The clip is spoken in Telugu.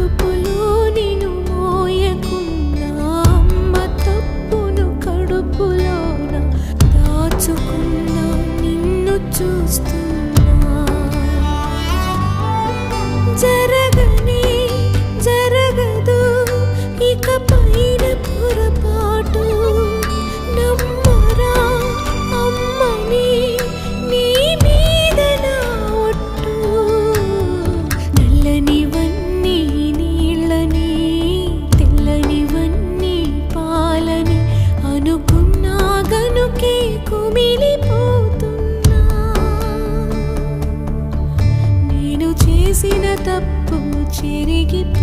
కడుపులో నిన్ను మోయకున్నా అమ్మ తప్పును కడుపులోన దాచుకున్నా నిన్ను చూస్తూ చేసిన తప్పు చెరిగిపో